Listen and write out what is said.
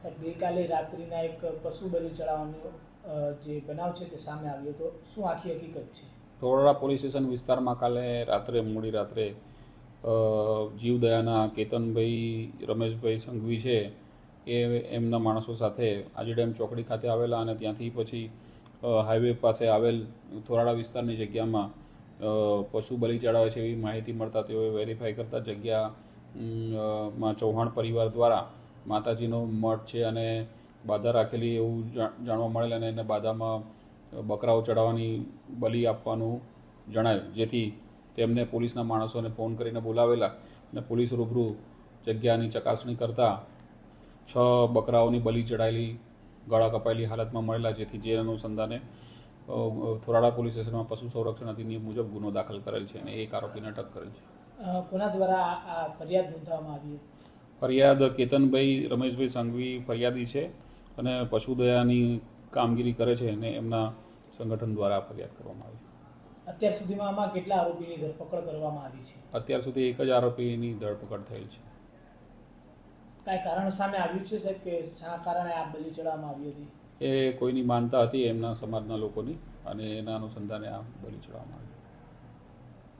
સાહેબ, ગઈકાલે રાત્રિના એક પશુ બલિ ચડાવવાનો જે બનાવ છે તે સામે આવ્યો તો શું આખી હકીકત છે? ધોરડા પોલીસ સ્ટેશન વિસ્તારમાં કાલે રાત્રે, મોડી રાત્રે જીવદયાના કેતનભાઈ, રમેશભાઈ સંઘવી છે, એ એમના માણસો સાથે આજી ડેમ ચોકડી ખાતે આવેલા અને ત્યાંથી પછી હાઈવે પાસે આવેલ થોરાડા વિસ્તારની જગ્યામાં પશુ બલિ ચડાવે છે એવી માહિતી મળતા તેઓએ વેરીફાઈ કરતા જગ્યા માં ચૌહાણ પરિવાર દ્વારા માતાજીનો મઠ છે અને બાધા રાખેલી એવું જાણવા મળેલ અને એને બાધામાં બકરાઓ ચડાવવાની બલિ આપવાનું જણાયું. જેથી તેમને પોલીસના માણસોને ફોન કરીને બોલાવેલા અને પોલીસ રૂબરૂ જગ્યાની ચકાસણી કરતા છ બકરાઓની બલિ ચડાયેલી ગળા કપાયેલી હાલતમાં મળેલા, જેથી જે અનુસંધાને થોરાડા પોલીસ સ્ટેશનમાં પશુ સંરક્ષણ અધિનિયમ મુજબ ગુનો દાખલ કરેલ છે અને એક આરોપીને અટક કરેલ છે. કોના દ્વારા આ- ફરિયાદ નોંધવામાં આવી ફરિયાદ કેતનભાઈ રમેશભાઈ સંઘવી ફરિયાદી છે અને પશુદયાની કામગીરી કરે છે અને એમના સંગઠન દ્વારા ફરિયાદ કરવામાં આવી છે. અત્યાર સુધીમાં આમાં કેટલા આરોપીની ધરપકડ કરવામાં આવી છે? અત્યાર સુધી એક જ આરોપીની ધરપકડ થયેલ છે. કાંઈ કારણ સામે આવ્યું છે સાહેબ કે શા કારણે આ બલી ચડાવવામાં આવી હતી? એ કોઈની માનતા હતી એમના સમાજના લોકોની અને એના અનુસંધાને આ બલી ચડાવવામાં આવી.